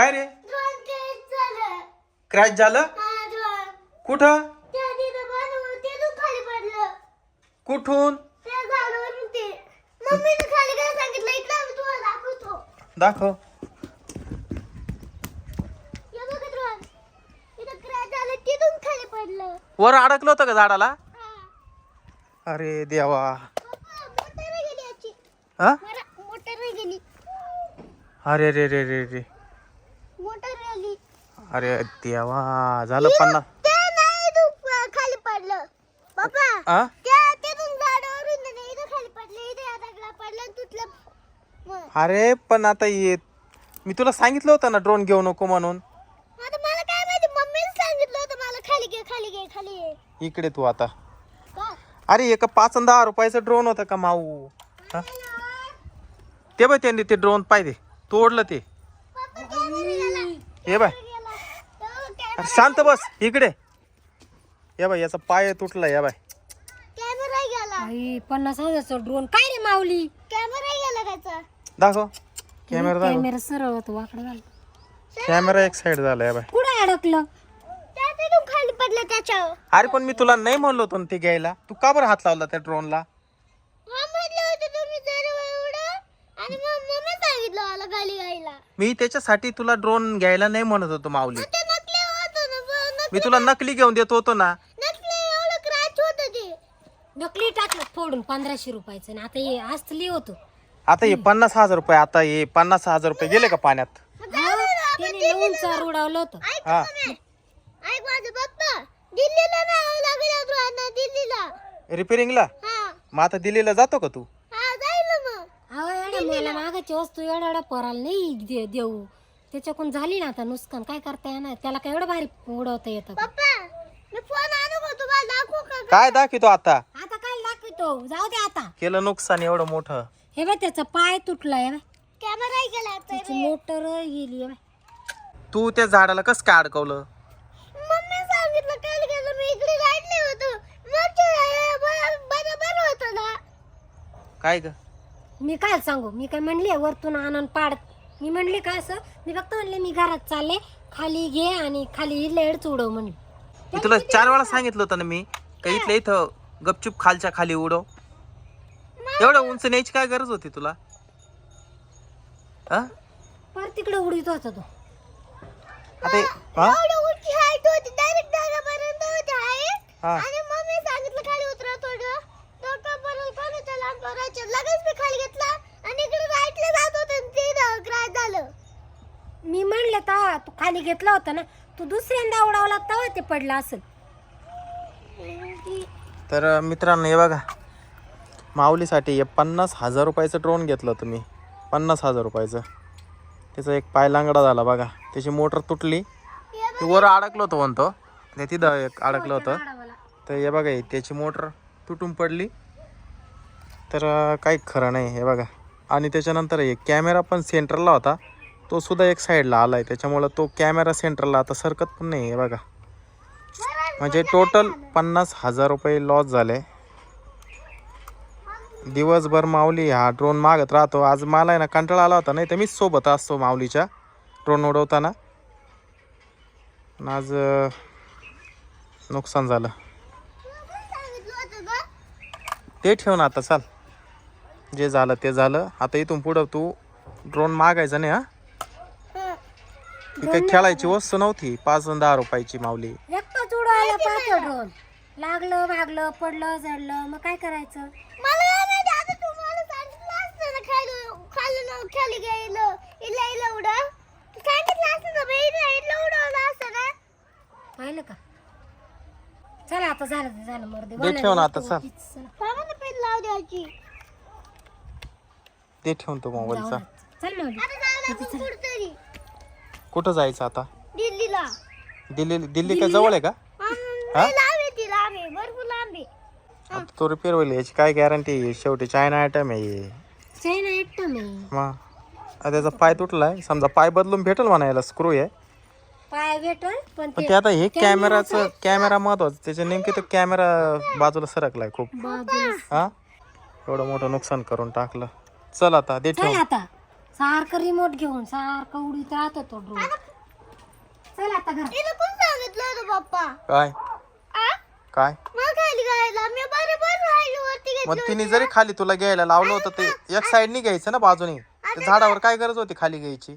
काय रे? क्रॅश झालं? कुठं? कुठून? दाखव. वर अडकलं होतं का झाडाला? अरे देवा. हा? अरे रे रे रे रे. अरे देवा झालं पन्नास. ते नाही तू अं, खाली पडलं. पप्पा त्या तिथून झाडावरून ना इथं खाली पडलं इथे अडकला पडलं आणि तुटलं मग अरे पण आता ये मी तुला सांगितलं होतं ना ड्रोन घेऊ नको म्हणून. आता मला काय माहिती मम्मीने सांगितलं होतं मला खाली घे खाली घे खाली घे. इकडे तू आता. का? अरे एका पाच आणि दहा रुपयाचा ड्रोन होता का माऊ? हा? ते बाय त्यांनी ते ड्रोन पाहिजे तोडलं ते. पप्पा हे बाय अरे शांत बस इकडे. या बाय याचा पाय तुटला या बाय कॅमेरा गेला. आई पन्नास हजारचा ड्रोन काय रे माऊली? कॅमेरा गेला त्याचा. दाखव. कॅमेरा दाखव. कॅमेरा सरळ होतो वाकडं झालं. कॅमेरा एक साइड झाला या बाय कुठं अडकलं? त्या तिथून खाली पडलं त्याच्यावर. अरे पण मी तुला नाही म्हणलो होतो ना ते घ्यायला. तू का बरं हात लावला त्या ड्रोनला हा म्हटलं होतं तुम्ही जर एवढं. आणि मग मम्मी सांगितलं मला खाली गायला मी त्याच्यासाठी तुला ड्रोन घ्यायला नाही म्हणत होतो माऊली. मी तुला नकली घेऊन देत होतो ना. नकली एवढं क्रॅच होतं ते. नकली टाकलं फोडून पंधराशे रुपयाचं. आणि आता हे असली होतो. आता हे पन्नास हजार रुपये आता हे पन्नास हजार रुपये गेले का पाण्यात? त्याने चार उडवलं होतं. ऐक हा. ना, ऐक माझं पप्पा दिल्लीला नाही लागलं रोहना दिल्लीला. रिपेरिंगला हा. मग आता दिल्लीला जातो का तू? हा जाईल ना मग. अहो एवढ्या मला मागाची वस्तू एवढ्या एवढ्या पोराला नाही दे- देऊ. त्याच्याकडून झाली ना आता नुकसान काय करता येणार? त्याला काय एवढं भारी उडवता येतं? पप्पा मी फोन आणू का तुम्हाला दाखवू का? काय दाखवतो आता? आता काय दाखवतो? जाऊ दे आता. केलं नुकसान एवढं मोठं. हे बाय त्याचा पाय तुटलाय. कॅमेरा गेला त्याची मोटर गेली हे. तू त्या झाडाला कस काय अडकवलं? मम्मी सांगितलं काल गेलं मी इकडे राहिलं होतं. मग बरोबर होतं ना? काय ग? मी काय सांगू? मी काय म्हणले वरतून आणून पाड. मी म्हणले का असं? मी फक्त म्हणले मी घरात चालले खाली घे आणि खाली लेडच उडव म्हणले मी तुला चार वेळा सांगितलं होतं ना मी का इथल्या इथं गपचूप खालच्या खाली उडव. एवढं उंच न्यायची काय गरज होती तुला? हा? पर तिकडे उडीत होता तो. आता हे- हा एवढं उंची होती होती हा. आणि मम्मी सांगितलं खाली उतरा थोडं डॉक्टर बरोबर कोणाच्या लहान पोराच्या लगेच मी खाली घेतला आणि इकडे राईटला जात होते आणि ते क्रॅश झालं पडले तर तू खाली घेतला होता ना तू दुसऱ्यांदा उडावला तेव्हा ते पडलं असेल. तर मित्रांनो हे बघा. माऊलीसाठी हे पन्नास हजार रुपयाचं ड्रोन घेतलं होतं मी. पन्नास हजार रुपयाचं. त्याचा एक पाय लांगडा झाला बघा. त्याची मोटर तुटली. वर अडकलं होतं म्हणतो. ते तिथं एक अडकलं होतं. तर हे बघा हे त्याची मोटर तुटून पडली. तर अं, काही खरं नाही हे बघा. आणि त्याच्यानंतर हे कॅमेरा पण सेंटरला होता. तो सुद्धा एक साईडला आला आहे त्याच्यामुळं तो कॅमेरा सेंटरला आता सरकत पण नाही आहे बघा. म्हणजे टोटल पन्नास हजार रुपये लॉस झाले. दिवसभर माऊली हा ड्रोन मागत राहतो. आज मला आहे ना कंटाळा आला होता. नाही तर मीच सोबत असतो माऊलीच्या ड्रोन उडवताना. आज नुकसान झालं. ते ठेव ना आता चाल. जे झालं ते झालं. आता इथून पुढं तू ड्रोन मागायचा नाही हा. ही काही खेळायची वस्तू नव्हती. पाच आणि दहा रुपयाची माऊली. एकटाच ड्रोन. लागलं भागलं पडलं जडलं. मग काय करायचं? मला काय माहिती. आता तुम्हाला सांगितलं असतं ना खाली खाली न खाली गेलं इला इला उडा सांगितलं असतं ना बाई इला इला उडवलं असतं ना. पाहिलं का? चला आता झालं ते झालं मर्दे. दे ठेव ना आता चल. बाबांना पेन लाव द्यायची. ते ठेवून तो मोबाईलचा. चल ना आता जाऊ आपण कुठतरी. कुठं जायचं आता? दिल्लीला. दिल्ली दिल्ली काय जवळ आहे का? हा? ती लांब आहे. भरपूर लांब आहे. आता तो रिपेअर होईल याची काय गॅरंटी शेवटी चायना आयटम आहे. मग? आता त्याचा पाय तुटलाय. समजा पाय बदलून भेटेल म्हणायला स्क्रू आहे. पाय भेटल पण पण ते ते आता हे कॅमेराचं कॅमेरा महत्वाचं. त्याच्या नेमके तो कॅमेरा बाजूला सरकलाय खूप. बाजूला. हा? एवढं मोठं नुकसान करून टाकलं. चल आता दे चल ठेव आता. सारखं रिमोट घेऊन सारखं उडीत राहतो तो ड्रोन चल आता घर तिला कोण सांगितलं होतं पप्पा. काय? आ? काय? मग खाली गायला मी बरोबर राहिलो वरती मग घेतलं तिने जरी खाली तुला घ्यायला लावलं होतं ते एक साईडनी घ्यायचं ना बाजूने. त्या झाडावर काय गरज होती खाली घ्यायची?